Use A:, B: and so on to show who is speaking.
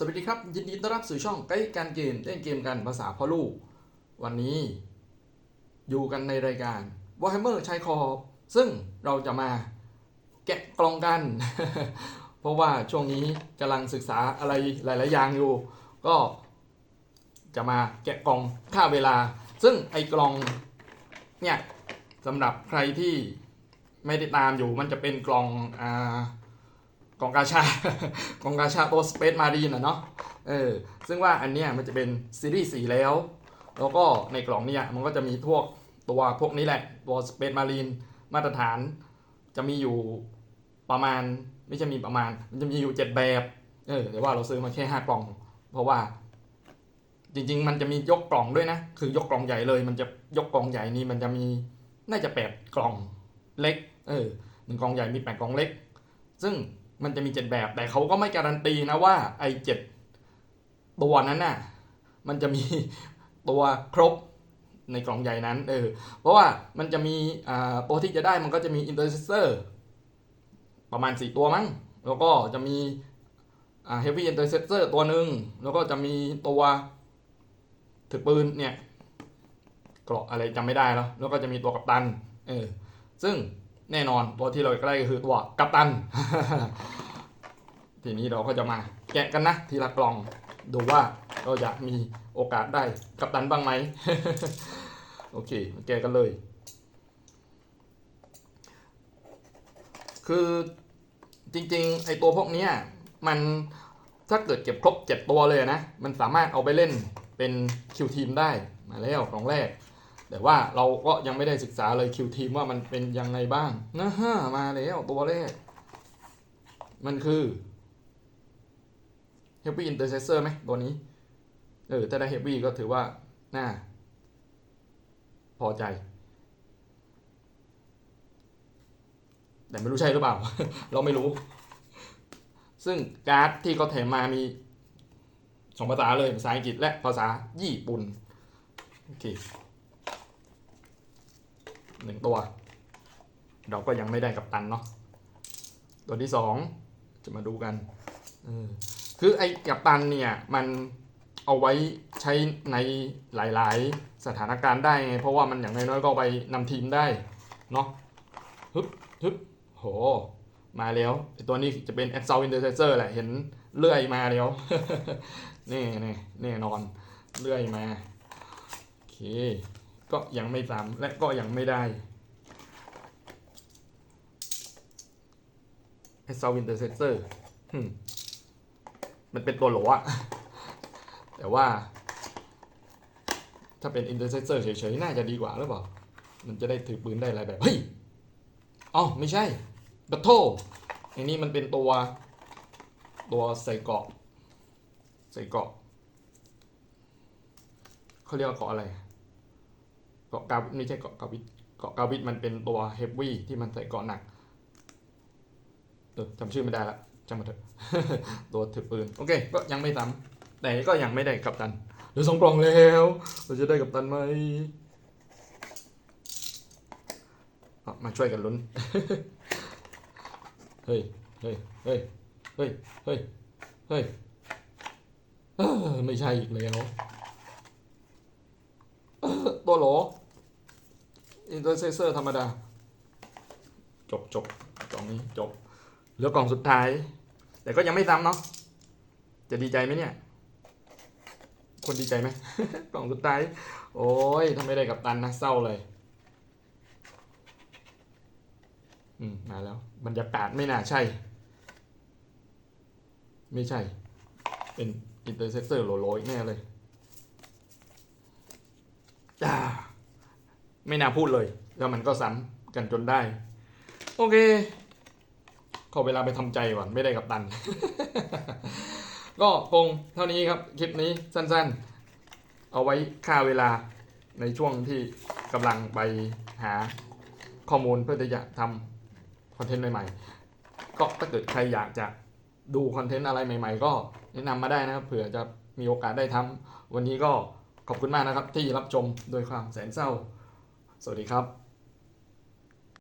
A: สวัสดีครับ ยินดีต้อนรับสู่ช่องใกล้การเกมเล่นเกมกันภาษาพ่อลูก วันนี้อยู่กันในรายการ Warhammer ชายคอบซึ่งเราจะมาแกะกล่องกัน เพราะว่าช่วงนี้กำลังศึกษาอะไรหลาย ๆ อย่างอยู่ ก็จะมาแกะกล่องค่าเวลา ซึ่งไอ้กล่องเนี่ยสำหรับใครที่ไม่ได้ตามอยู่มันจะเป็นกล่องอ่า กองกาชากองกาชาตัว Space Marine นะเนาะเออซึ่งว่าอันเนี้ยมันจะเป็นซีรีส์สีแล้ว แล้วก็ในกล่องเนี่ยมันก็จะมีพวกตัวพวกนี้แหละ ตัว Space Marine มาตรฐาน จะมีอยู่ประมาณไม่ใช่มีประมาณ มันจะมีอยู่ 7 แบบเออแต่ว่าเราซื้อมาแค่ 5 กล่อง เพราะว่า จริง ๆ มันจะมียกกล่องด้วยนะ คือยกกล่องใหญ่เลย มันจะยกกล่องใหญ่นี่มันจะมีน่าจะแปดกล่องเล็ก เออหนึ่งกล่องใหญ่มีแปดกล่องเล็ก ซึ่ง มันจะมีเจ็ดแบบ แต่เขาก็ไม่การันตีนะว่าไอ้เจ็ดตัวนั้นน่ะ มันจะมีตัวครบในกล่องใหญ่นั้น เออ เพราะว่ามันจะมีอ่าตัวที่จะได้มันก็จะมี intercessor ประมาณ 4 ตัวมั้ง แล้วก็จะมีอ่า heavy intercessor ตัวหนึ่ง แล้วก็จะมีตัวถือปืนเนี่ยเกราะอะไรจำไม่ได้แล้ว แล้วก็จะมีตัวกัปตัน เออ ซึ่ง แน่นอนตัวที่เราใกล้ก็คือตัวกัปตัน ทีนี้เราก็จะมาแกะกันนะ ทีละกล่องดูว่าเราจะมีโอกาสได้กัปตันบ้างไหม โอเคมาแกะกันเลย คือจริงๆ ไอตัวพวกนี้มันถ้าเกิดเก็บครบ 7 ตัวเลยนะ มันสามารถเอาไปเล่นเป็นคิวทีมได้มาแล้วกล่องแรก แต่ว่าเราก็ยังไม่ได้ศึกษาเลยคิวทีมว่ามันเป็นยังไงบ้างนะฮะมาแล้วตัวแรกมันคือ Heavy Intercessor ไหมตัวนี้ เออ ถ้าได้ Heavy ก็ถือว่า น่า พอใจ แต่ไม่รู้ใช่หรือเปล่า เราไม่รู้ ซึ่งการ์ดที่เขาแถมมามีสองภาษาเลย ภาษาอังกฤษและภาษาญี่ปุ่น โอเค หนึ่งตัว เราก็ยังไม่ได้กับตันเนาะตัวที่สองจะมาดูกันคือไอ้กับตันเนี่ยมันเอาไว้ใช้ในหลาย ๆ สถานการณ์ได้ไงเพราะว่ามันอย่างน้อยๆก็ไปนำทีมได้เนาะฮึบฮึบโห มาแล้วตัวนี้จะเป็น a d s o u Intercessor แหละเห็นเลื่อยมาแล้วแน่แน่แน่นอนเลื่อยมา โอเค ก็ยังไม่ซ้ำและก็ยังไม่ได้ a d s o u Intercessor หึ่มมันเป็นตัวโหลอะแต่ว่า ถ้าเป็น Intercessor เฉยๆ น่าจะดีกว่าหรือเปล่า มันจะได้ถือปืนได้หลายแบบ เฮ้ยอ๋อไม่ใช่ Battle อันนี้มันเป็นตัวตัวใส่เกาะ ใส่เกาะเขาเรียกว่าเกาะอะไร เกาะกาวิไม่ใช่เกาะกาวิทเกาะกาวิทมันเป็นตัวเฮฟวี่ที่มันใส่เกาะหนักเออจำชื่อไม่ได้ละจำมาเถอะตัวถือปืน โอเค ก็ยังไม่ซ้ำแต่ก็ยังไม่ได้กัปตันเหลือสองกล่องแล้วเราจะได้กัปตันไหมมาช่วยกันลุ้น เฮ้ย เฮ้ย เฮ้ย เฮ้ย เฮ้ย เฮ้ยไม่ใช่อีกแล้วตัวหลอ นเตอร์เซเซอร์ธรรมดา จบจบกล่องนี้จบเหลือกล่องสุดท้าย แต่ก็ยังไม่ซ้ำเนาะจะดีใจไหมเนี่ย คนดีใจไหม กล่องสุดท้าย โอ้ยถ้าไม่ได้กับตันนะเศร้าเลย อืม มาแล้ว บรรยากาศไม่น่าใช่ ไม่ใช่ เป็นอินเตอร์เซเซอร์โหลๆอีกแน่เลย จ้า ไม่น่าพูดเลย แล้วมันก็ซ้ำกันจนได้ โอเค ขอเวลาไปทำใจก่อน ไม่ได้กับตัน ก็คงเท่านี้ครับ คลิปนี้สั้นๆ เอาไว้ค่าเวลาในช่วงที่กำลังไปหาข้อมูลเพื่อที่จะทำคอนเทนต์ใหม่ๆ ก็ถ้าเกิดใครอยากจะดูคอนเทนต์อะไรใหม่ ๆ ก็แนะนำมาได้นะครับเผื่อจะมีโอกาสได้ทำวันนี้ก็ขอบคุณมากนะครับที่รับชมโดวยความแสนเศร้า สวัสดีครับ